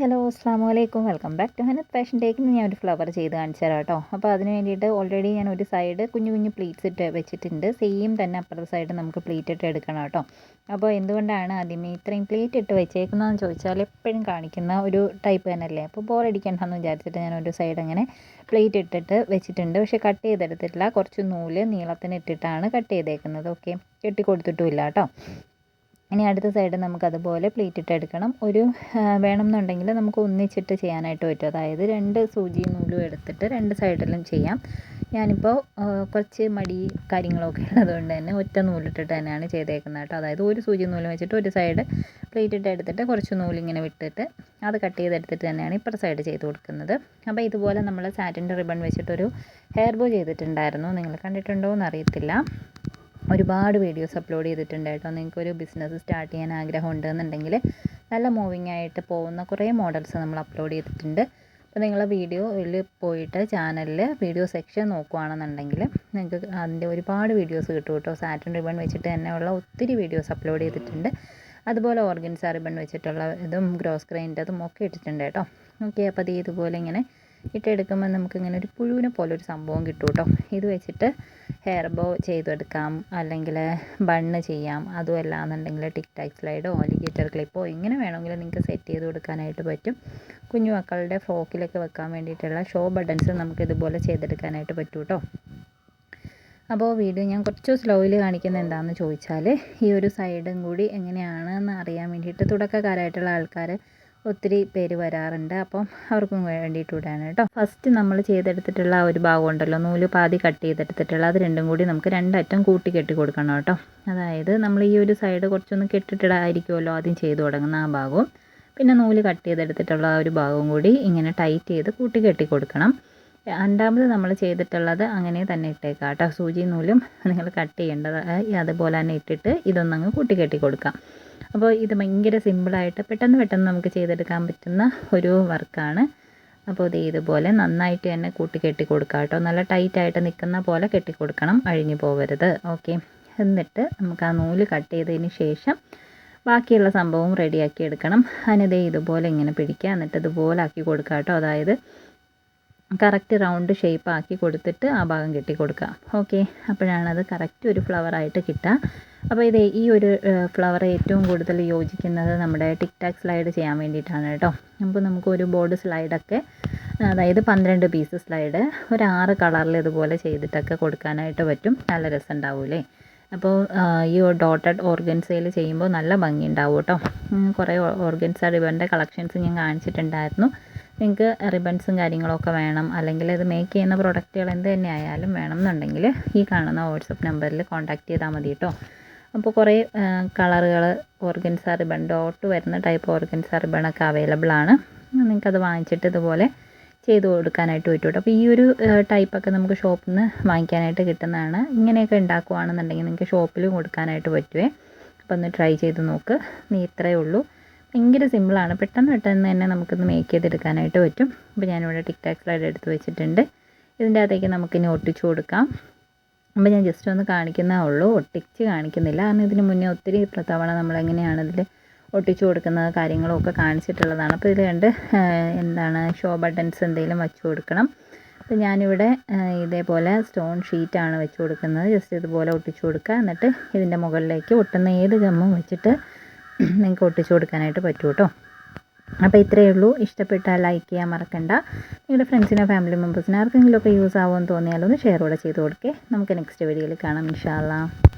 Hello അസ്സാം വലൈക്കും welcome back to Hanath fashion ടേക്കിന് ഞാൻ ഒരു ഫ്ലവർ ചെയ്ത് കാണിച്ചു തരാം കേട്ടോ. അപ്പോൾ അതിന് വേണ്ടിയിട്ട് ഓൾറെഡി ഞാൻ ഒരു സൈഡ് കുഞ്ഞു കുഞ്ഞു പ്ലീറ്റ്സ് ഇട്ട് വെച്ചിട്ടുണ്ട്. സെയിം തന്നെ അപ്പുറത്തെ സൈഡ് നമുക്ക് പ്ലീറ്റ് ഇട്ട് എടുക്കണം കേട്ടോ. അപ്പോൾ എന്തുകൊണ്ടാണ് ആദ്യമേ ഇത്രയും പ്ലീറ്റ് ഇട്ട് വെച്ചേക്കുന്നതെന്ന് ചോദിച്ചാൽ എപ്പോഴും കാണിക്കുന്ന ഒരു ടൈപ്പ് തന്നെയല്ലേ. അപ്പോൾ ബോർ അടിക്കണ്ടെന്ന് വിചാരിച്ചിട്ട് ഞാൻ ഒരു സൈഡ് അങ്ങനെ പ്ലേറ്റ് ഇട്ടിട്ട് വെച്ചിട്ടുണ്ട്. പക്ഷേ കട്ട് ചെയ്തെടുത്തിട്ടില്ല. കുറച്ച് നൂൽ നീളത്തിന് ഇട്ടിട്ടാണ് കട്ട് ചെയ്തേക്കുന്നത്. ഓക്കെ കെട്ടി കൊടുത്തിട്ടുമില്ല കേട്ടോ. ഇനി അടുത്ത സൈഡ് നമുക്ക് അതുപോലെ പ്ലേറ്റ് ഇട്ട് എടുക്കണം. ഒരു വേണമെന്നുണ്ടെങ്കിൽ നമുക്ക് ഒന്നിച്ചിട്ട് ചെയ്യാനായിട്ട് പറ്റും. അതായത് രണ്ട് സൂചി നൂലും എടുത്തിട്ട് രണ്ട് സൈഡിലും ചെയ്യാം. ഞാനിപ്പോൾ കുറച്ച് മടി കാര്യങ്ങളൊക്കെ ഉള്ളതുകൊണ്ട് തന്നെ ഒറ്റ നൂലിട്ടിട്ട് തന്നെയാണ് ചെയ്തേക്കുന്നത് കേട്ടോ. അതായത് ഒരു സൂചി നൂൽ വെച്ചിട്ട് ഒരു സൈഡ് പ്ലേറ്റ് ഇട്ട് എടുത്തിട്ട് കുറച്ച് നൂലിങ്ങനെ വിട്ടിട്ട് അത് കട്ട് ചെയ്തെടുത്തിട്ട് തന്നെയാണ് ഇപ്പുറ സൈഡ് ചെയ്ത് കൊടുക്കുന്നത്. അപ്പോൾ ഇതുപോലെ നമ്മൾ സാറ്റിന്റെ റിബൺ വെച്ചിട്ടൊരു ഹെയർ ബോ ചെയ്തിട്ടുണ്ടായിരുന്നു. നിങ്ങൾ കണ്ടിട്ടുണ്ടോ എന്ന് അറിയത്തില്ല ഒരുപാട് വീഡിയോസ് അപ്ലോഡ് ചെയ്തിട്ടുണ്ട് കേട്ടോ. നിങ്ങൾക്കൊരു ബിസിനസ് സ്റ്റാർട്ട് ചെയ്യാൻ ആഗ്രഹം ഉണ്ടെന്നുണ്ടെങ്കിൽ നല്ല മൂവിങ് ആയിട്ട് പോകുന്ന കുറേ മോഡൽസ് നമ്മൾ അപ്ലോഡ് ചെയ്തിട്ടുണ്ട്. അപ്പോൾ നിങ്ങൾ വീഡിയോയിൽ പോയിട്ട് ചാനലിൽ വീഡിയോ സെക്ഷൻ നോക്കുകയാണെന്നുണ്ടെങ്കിൽ നിങ്ങൾക്ക് അതിന്റെ ഒരുപാട് വീഡിയോസ് കിട്ടും കേട്ടോ. സാറ്റൻ റിബൺ വെച്ചിട്ട് തന്നെയുള്ള ഒത്തിരി വീഡിയോസ് അപ്ലോഡ് ചെയ്തിട്ടുണ്ട്. അതുപോലെ ഓർഗൻസ റിബൺ വെച്ചിട്ടുള്ള ഇതും ഗ്രോസ് ഗ്രൈൻഡതും ഒക്കെ ഇട്ടിട്ടുണ്ട് കേട്ടോ. ഓക്കെ അപ്പോൾ അത് ഇതുപോലെ ഇങ്ങനെ ഇട്ടെടുക്കുമ്പോൾ നമുക്കിങ്ങനെ ഒരു പുഴുവിനെ പോലെ ഒരു സംഭവം കിട്ടും കേട്ടോ. ഇത് വെച്ചിട്ട് ഹെയർ ബോ ചെയ്തെടുക്കാം അല്ലെങ്കിൽ ബണ്ണ് ചെയ്യാം. അതുമല്ല എന്നുണ്ടെങ്കിൽ ടിക് ടാക് സ്ലൈഡോ അലിഗേറ്റർ ക്ലിപ്പോ എങ്ങനെ വേണമെങ്കിലും നിങ്ങൾക്ക് സെറ്റ് ചെയ്ത് കൊടുക്കാനായിട്ട് പറ്റും. കുഞ്ഞു മക്കളുടെ ഫ്രോക്കിലൊക്കെ വെക്കാൻ വേണ്ടിയിട്ടുള്ള ഷോ ബട്ടൺസ് നമുക്ക് ഇതുപോലെ ചെയ്തെടുക്കാനായിട്ട് പറ്റും കേട്ടോ അപ്പോൾ വീഡിയോ ഞാൻ കുറച്ച് സ്ലോയിൽ കാണിക്കുന്ന എന്താണെന്ന് ചോദിച്ചാൽ ഈ ഒരു സൈഡും കൂടി എങ്ങനെയാണെന്ന് അറിയാൻ വേണ്ടിയിട്ട് തുടക്കക്കാരായിട്ടുള്ള ആൾക്കാർ ഒത്തിരി പേര് വരാറുണ്ട്. അപ്പം അവർക്കും വേണ്ടിയിട്ട് വേണ്ടിയിട്ടൂടെയാണ് കേട്ടോ. ഫസ്റ്റ് നമ്മൾ ചെയ്തെടുത്തിട്ടുള്ള ആ ഒരു ഭാഗം ഉണ്ടല്ലോ. നൂൽ പാതി കട്ട് ചെയ്തെടുത്തിട്ടുള്ള അത് രണ്ടും കൂടി നമുക്ക് രണ്ടറ്റം കൂട്ടി കെട്ടി കൊടുക്കണം കേട്ടോ. അതായത് നമ്മൾ ഈ ഒരു സൈഡ് കുറച്ചൊന്ന് കെട്ടിട്ടിടായിരിക്കുമല്ലോ ആദ്യം ചെയ്ത് തുടങ്ങുന്ന ആ ഭാഗവും. പിന്നെ നൂൽ കട്ട് ചെയ്തെടുത്തിട്ടുള്ള ആ ഒരു ഭാഗവും കൂടി ഇങ്ങനെ ടൈറ്റ് ചെയ്ത് കൂട്ടി കെട്ടി കൊടുക്കണം. രണ്ടാമത് നമ്മൾ ചെയ്തിട്ടുള്ളത് അങ്ങനെ തന്നെ ഇട്ടേക്കാം കേട്ടോ. സൂചി നൂലും നിങ്ങൾ കട്ട് ചെയ്യേണ്ടത് അതുപോലെ തന്നെ ഇട്ടിട്ട് ഇതൊന്നങ്ങ് കൂട്ടി കെട്ടി കൊടുക്കാം. അപ്പോൾ ഇത് ഭയങ്കര സിമ്പിളായിട്ട് പെട്ടെന്ന് പെട്ടെന്ന് നമുക്ക് ചെയ്തെടുക്കാൻ പറ്റുന്ന ഒരു വർക്കാണ് അപ്പോൾ ഇത് ഇതുപോലെ നന്നായിട്ട് തന്നെ കൂട്ടി കെട്ടി കൊടുക്കുക കേട്ടോ. നല്ല ടൈറ്റായിട്ട് നിൽക്കുന്ന പോലെ കെട്ടി കൊടുക്കണം അഴിഞ്ഞു പോകരുത്. ഓക്കെ എന്നിട്ട് നമുക്ക് ആ നൂൽ കട്ട് ചെയ്തതിന് ശേഷം ബാക്കിയുള്ള സംഭവം റെഡിയാക്കി എടുക്കണം. അതിനിതേ ഇതുപോലെ ഇങ്ങനെ പിടിക്കുക. എന്നിട്ട് ഇതുപോലെ ആക്കി കൊടുക്കുക കേട്ടോ. അതായത് കറക്റ്റ് റൗണ്ട് ഷേപ്പ് ആക്കി കൊടുത്തിട്ട് ആ ഭാഗം കെട്ടി കൊടുക്കുക ഓക്കെ അപ്പോഴാണത് കറക്റ്റ് ഒരു ഫ്ലവറായിട്ട് കിട്ടുക. അപ്പോൾ ഇത് ഈ ഒരു ഫ്ലവർ ഏറ്റവും കൂടുതൽ യോജിക്കുന്നത് നമ്മുടെ ടിക് ടാക് സ്ലൈഡ് ചെയ്യാൻ വേണ്ടിയിട്ടാണ് കേട്ടോ. അപ്പോൾ നമുക്ക് ഒരു ബോർഡ് സ്ലൈഡൊക്കെ അതായത് പന്ത്രണ്ട് പീസ് സ്ലൈഡ് ഒരു ആറ് കളറിൽ ഇതുപോലെ ചെയ്തിട്ടൊക്കെ കൊടുക്കാനായിട്ട് പറ്റും. നല്ല രസം ഉണ്ടാവൂലേ അപ്പോൾ ഈ ഡോട്ടഡ് ഓർഗൻസയിൽ ചെയ്യുമ്പോൾ നല്ല ഭംഗി ഉണ്ടാവും കേട്ടോ കുറേ ഓർഗൻസ റിബണിന്റെ കളക്ഷൻസ് ഞാൻ കാണിച്ചിട്ടുണ്ടായിരുന്നു. നിങ്ങൾക്ക് റിബൺസും കാര്യങ്ങളൊക്കെ വേണം. അല്ലെങ്കിൽ ഇത് മേക്ക് ചെയ്യുന്ന പ്രൊഡക്റ്റുകൾ എന്ത് തന്നെ ആയാലും വേണം എന്നുണ്ടെങ്കിൽ ഈ കാണുന്ന വാട്സപ്പ് നമ്പറിൽ കോൺടാക്റ്റ് ചെയ്താൽ മതി കേട്ടോ. അപ്പോൾ കുറേ കളറുകൾ ഓർഗൻസ റിബൺ ഡോട്ട് വരുന്ന ടൈപ്പ് ഓർഗൻസ റിബണൊക്കെ അവൈലബിൾ ആണ്. നിങ്ങൾക്കത് വാങ്ങിച്ചിട്ട് ഇതുപോലെ ചെയ്ത് കൊടുക്കാനായിട്ട് പറ്റും അപ്പോൾ ഈ ഒരു ടൈപ്പൊക്കെ നമുക്ക് ഷോപ്പിൽ നിന്ന് വാങ്ങിക്കാനായിട്ട് കിട്ടുന്നതാണ്. ഇങ്ങനെയൊക്കെ ഉണ്ടാക്കുകയാണെന്നുണ്ടെങ്കിൽ നിങ്ങൾക്ക് ഷോപ്പിലും കൊടുക്കാനായിട്ട് പറ്റുമേ അപ്പോൾ ഒന്ന് ട്രൈ ചെയ്ത് നോക്ക്. നീ ഇത്രയേ ഉള്ളൂ. ഭയങ്കര സിമ്പിളാണ് പെട്ടെന്ന് പെട്ടെന്ന് തന്നെ നമുക്കിത് മേക്ക് ചെയ്തെടുക്കാനായിട്ട് പറ്റും. അപ്പോൾ ഞാനിവിടെ ടിക് ടാക് എടുത്ത് വെച്ചിട്ടുണ്ട്. ഇതിന്റെ അകത്തേക്ക് നമുക്കിനി ഒട്ടിച്ചു കൊടുക്കാം. അപ്പോൾ ഞാൻ ജസ്റ്റ് ഒന്ന് കാണിക്കുന്നേ ഉള്ളൂ. ഒട്ടിച്ച് കാണിക്കുന്നില്ല. കാരണം ഇതിന് മുന്നേ ഒത്തിരി തവണ നമ്മളെങ്ങനെയാണ് ഇതിൽ ഒട്ടിച്ചു കൊടുക്കുന്ന കാര്യങ്ങളൊക്കെ കാണിച്ചിട്ടുള്ളതാണ്. അപ്പോൾ ഇത് കണ്ട് എന്താണ് ഷോ ബട്ടൺസ് എന്തെങ്കിലും വെച്ച് കൊടുക്കണം. അപ്പോൾ ഞാനിവിടെ ഇതേപോലെ സ്റ്റോൺ ഷീറ്റാണ് വെച്ച് കൊടുക്കുന്നത്. ജസ്റ്റ് ഇതുപോലെ ഒട്ടിച്ചു കൊടുക്കുക. എന്നിട്ട് ഇതിന്റെ മുകളിലേക്ക് ഒട്ടുന്ന ഏത് ഗമ്മും വെച്ചിട്ട് നിങ്ങൾക്ക് ഒട്ടിച്ചു കൊടുക്കാനായിട്ട് പറ്റും കേട്ടോ അപ്പോൾ ഇത്രയേ ഉള്ളൂ. ഇഷ്ടപ്പെട്ടാൽ ലൈക്ക് ചെയ്യാൻ മറക്കണ്ട. നിങ്ങളുടെ ഫ്രണ്ട്സിനോ ഫാമിലി മെമ്പേഴ്സിനോ ആർക്കെങ്കിലുമൊക്കെ യൂസ് ആവുമെന്ന് തോന്നിയാലൊന്ന് ഷെയർ കൂടെ ചെയ്ത് കൊടുക്കേ. നമുക്ക് നെക്സ്റ്റ് വീഡിയോയിൽ കാണാം. ഇൻഷാല്ലാം